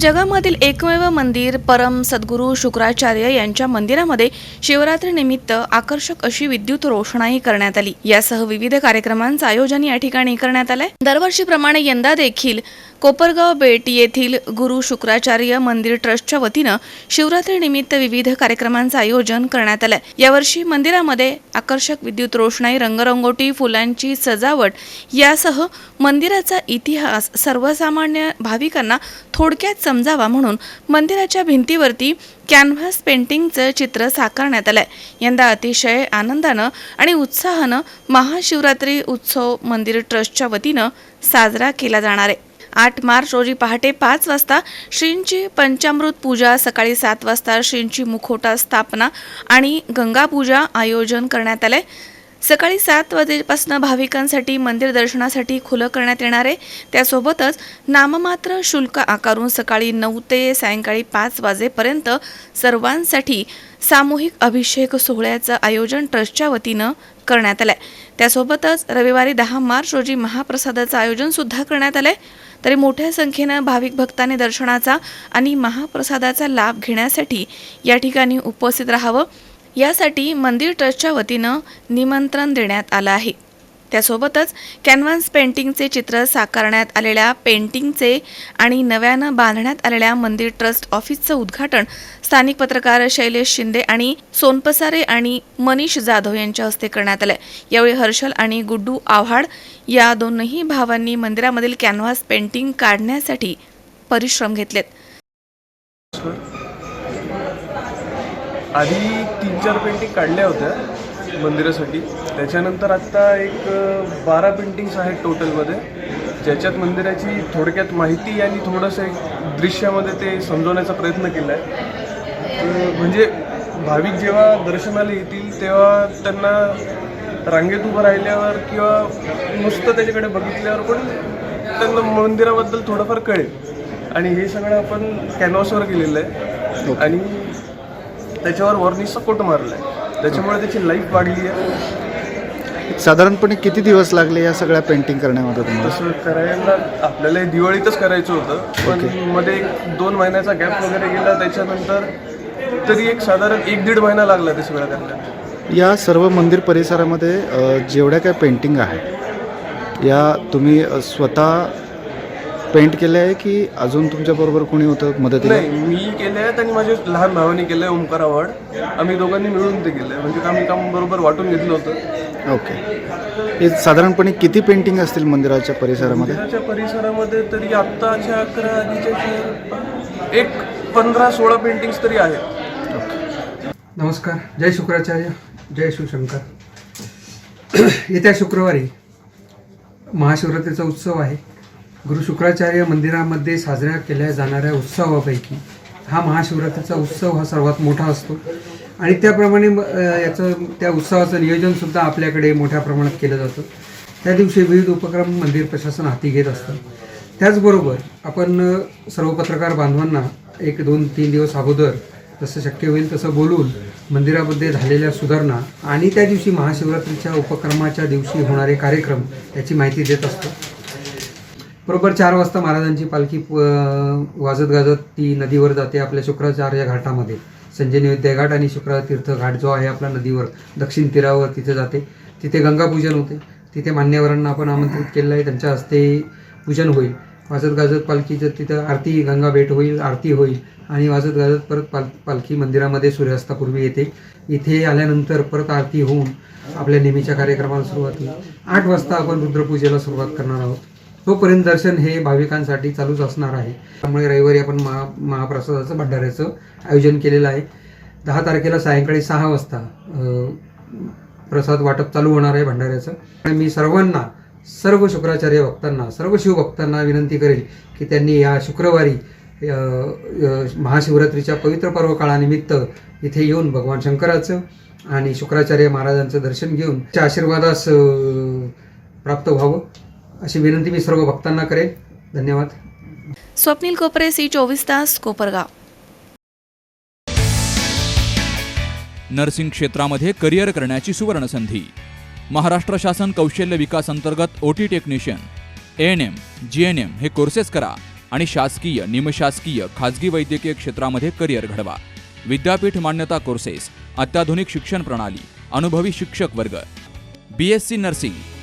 जगामधील एकमेव मंदिर परम सद्गुरू शुक्राचार्य यांच्या मंदिरामध्ये शिवरात्रीनिमित्त आकर्षक अशी विद्युत रोषणाई करण्यात आली. यासह विविध कार्यक्रमांचं आयोजन या ठिकाणी करण्यात आलंय. दरवर्षीप्रमाणे यंदा देखील कोपरगाव बेट येथील गुरु शुक्राचार्य मंदिर ट्रस्टच्या वतीनं शिवरात्रीनिमित्त विविध कार्यक्रमांचं आयोजन करण्यात आलंय. यावर्षी मंदिरामध्ये आकर्षक विद्युत रोषणाई रंगरंगोटी फुलांची सजावट यासह मंदिराचा इतिहास सर्वसामान्य भाविकांना थोडक्यात समजावा म्हणून मंदिराच्या भिंतीवरती कॅनव्हास पेंटिंगचं चित्र साकारण्यात आलंय. यंदा अतिशय आनंदानं आणि उत्साहानं महाशिवरात्री उत्सव मंदिर ट्रस्टच्या वतीनं साजरा केला जाणार आहे. आठ मार्च रोजी पहाटे पाच वाजता श्रींची पंचामृत पूजा सकाळी सात वाजता श्रींची मुखोटा स्थापना आणि गंगापूजा आयोजन करण्यात आलं आहे सकाळी सात वाजेपासून भाविकांसाठी मंदिर दर्शनासाठी खुलं करण्यात येणार आहे. त्यासोबतच नाममात्र शुल्क आकारून सकाळी नऊ ते सायंकाळी पाच वाजेपर्यंत सर्वांसाठी सामूहिक अभिषेक सोहळ्याचं आयोजन ट्रस्टच्या वतीनं करण्यात आलंय. त्यासोबतच रविवारी दहा मार्च रोजी महाप्रसादाचं आयोजन सुद्धा करण्यात आलंय. तरी मोठ्या संख्येनं भाविक भक्तांनी दर्शनाचा आणि महाप्रसादाचा लाभ घेण्यासाठी या ठिकाणी उपस्थित राहावं. यासाठी मंदिर ट्रस्टच्या वतीनं निमंत्रण देण्यात आलं आहे. त्यासोबतच कॅनव्हास पेंटिंगचे चित्र साकारण्यात आलेल्या पेंटिंगचे आणि नव्यानं बांधण्यात आलेल्या मंदिर ट्रस्ट ऑफिसचं उद्घाटन स्थानिक पत्रकार शैलेश शिंदे आणि सोनपसारे आणि मनीष जाधव यांच्या हस्ते करण्यात आलंय. यावेळी हर्षल आणि गुड्डू आव्हाड या दोनही भावांनी मंदिरामधील कॅनव्हास पेंटिंग काढण्यासाठी परिश्रम घेतलेत. आधी तीन चार पेंटिंग काढल्या होत्या मंदिरासाठी. त्याच्यानंतर आत्ता एक बारा पेंटिंग्स आहेत टोटलमध्ये ज्याच्यात मंदिराची थोडक्यात माहिती आणि थोडंसं एक दृश्यामध्ये ते समजवण्याचा प्रयत्न केला आहे म्हणजे भाविक जेव्हा दर्शनाला येतील तेव्हा त्यांना रांगेत उभं राहिल्यावर किंवा नुसतं त्याच्याकडे बघितल्यावर पण त्यांना मंदिराबद्दल थोडंफार कळेल. आणि हे सगळं आपण कॅनव्हासवर केलेलं आहे. आणि त्याच्यावर वॉर्निशचा कोट मारला आहे त्याच्यामुळे त्याची लाईफ वाढली आहे साधारणपणे किती दिवस लागले या सगळ्या पेंटिंग करण्यामध्ये तुम्हाला? तसं करायला आपल्याला हे दिवाळीतच करायचं होतं. पण मध्ये एक दोन महिन्याचा गॅप वगैरे गेला त्याच्यानंतर तरी एक साधारण एक दीड महिना लागला ते सगळं करण्यात. या सर्व मंदिर परिसरामध्ये अ, जेवढ्या काय पेंटिंग आहेत या तुम्ही अ, स्वतः पेंट केल्या आहे की अजून तुमच्याबरोबर कोणी होतं मदतीला? नाही मी केले आहेत आणि माझ्या लहान भावाने केलं आहे ओंकार आव्हाड. आम्ही दोघांनी मिळून ते केलं आहे म्हणजे आम्ही काम बरोबर वाटून घेतलं होतं. ओके. हे साधारणपणे किती पेंटिंग असतील मंदिराच्या परिसरामध्ये? मंदिराच्या परिसरामध्ये तरी आत्ताच्या अकरा आधीच्या एक पंधरा सोळा पेंटिंग्स तरी आहेत. नमस्कार. जय शुक्राचार्य. जय शिवशंकर. येत्या शुक्रवारी महाशिवरात्रीचा उत्सव आहे. गुरु शुक्राचार्य मंदिरामध्ये साजऱ्या केल्या जाणाऱ्या उत्सवापैकी हा महाशिवरात्रीचा उत्सव हा सर्वात मोठा असतो. आणि त्याप्रमाणे म- याचं त्या उत्सवाचं नियोजनसुद्धा आपल्याकडे मोठ्या प्रमाणात केलं जातं. त्या दिवशी विविध उपक्रम मंदिर प्रशासन हाती घेत असतं. त्याचबरोबर आपण सर्व पत्रकार बांधवांना एक दोन तीन दिवस अगोदर जसं शक्य होईल तसं बोलून मंदिरामध्ये झालेल्या सुधारणा आणि त्या दिवशी महाशिवरात्रीच्या उपक्रमाच्या दिवशी होणारे कार्यक्रम याची माहिती देत असतो. बरोबर चार वाजता महाराजांची पालखी प- वाजत गाजत ती नदीवर जाते आपल्या शुक्राचार्य घाटामध्ये. संजय विद्या घाट आणि शुक्रातीर्थ घाट जो आहे आपला नदीवर दक्षिण तीरावर तिथे जाते. तिथे गंगापूजन होते. तिथे मान्यवरांना आपण आमंत्रित केलेलं आहे. त्यांच्या हस्ते पूजन होईल. वाजत गाजत पालखीचं तिथं आरती गंगा भेट होईल आरती होईल आणि वाजत गाजत परत पाल पालखी मंदिरामध्ये सूर्यास्तापूर्वी येते. इथे आल्यानंतर परत आरती होऊन आपल्या नेहमीच्या कार्यक्रमाला सुरुवात होईल. आठ वाजता आपण रुद्रपूजेला सुरुवात करणार आहोत. तोपर्यंत दर्शन हे भाविकांसाठी चालूच असणार आहे. त्यामुळे रविवारी आपण महा महाप्रसादाचं भंडाऱ्याचं आयोजन केलेलं आहे. दहा तारखेला सायंकाळी सहा वाजता प्रसाद वाटप चालू होणार आहे भंडाऱ्याचं. आणि मी सर्वांना सर्व शुक्राचार्य भक्तांना सर्व शिवभक्तांना विनंती करेल की त्यांनी या शुक्रवारी महाशिवरात्रीच्या पवित्र पर्व काळानिमित्त इथे येऊन भगवान शंकराचं आणि शुक्राचार्य महाराजांचं दर्शन घेऊन त्या आशीर्वादास प्राप्त व्हावं. अशी विनंती मी सर्व भक्तांना करेन. धन्यवाद. स्वप्नील कोपरे सी चोवीस तास कोपरगाव. नर्सिंग क्षेत्रामध्ये करिअर करण्याची सुवर्णसंधी. महाराष्ट्र शासन कौशल्य विकास अंतर्गत O T technician N M G N M हे कोर्सेस करा आणि शासकीय निमशासकीय खाजगी वैद्यकीय क्षेत्रामध्ये करिअर घडवा. विद्यापीठ मान्यता कोर्सेस अत्याधुनिक शिक्षण प्रणाली अनुभवी शिक्षक वर्ग. B S C nursing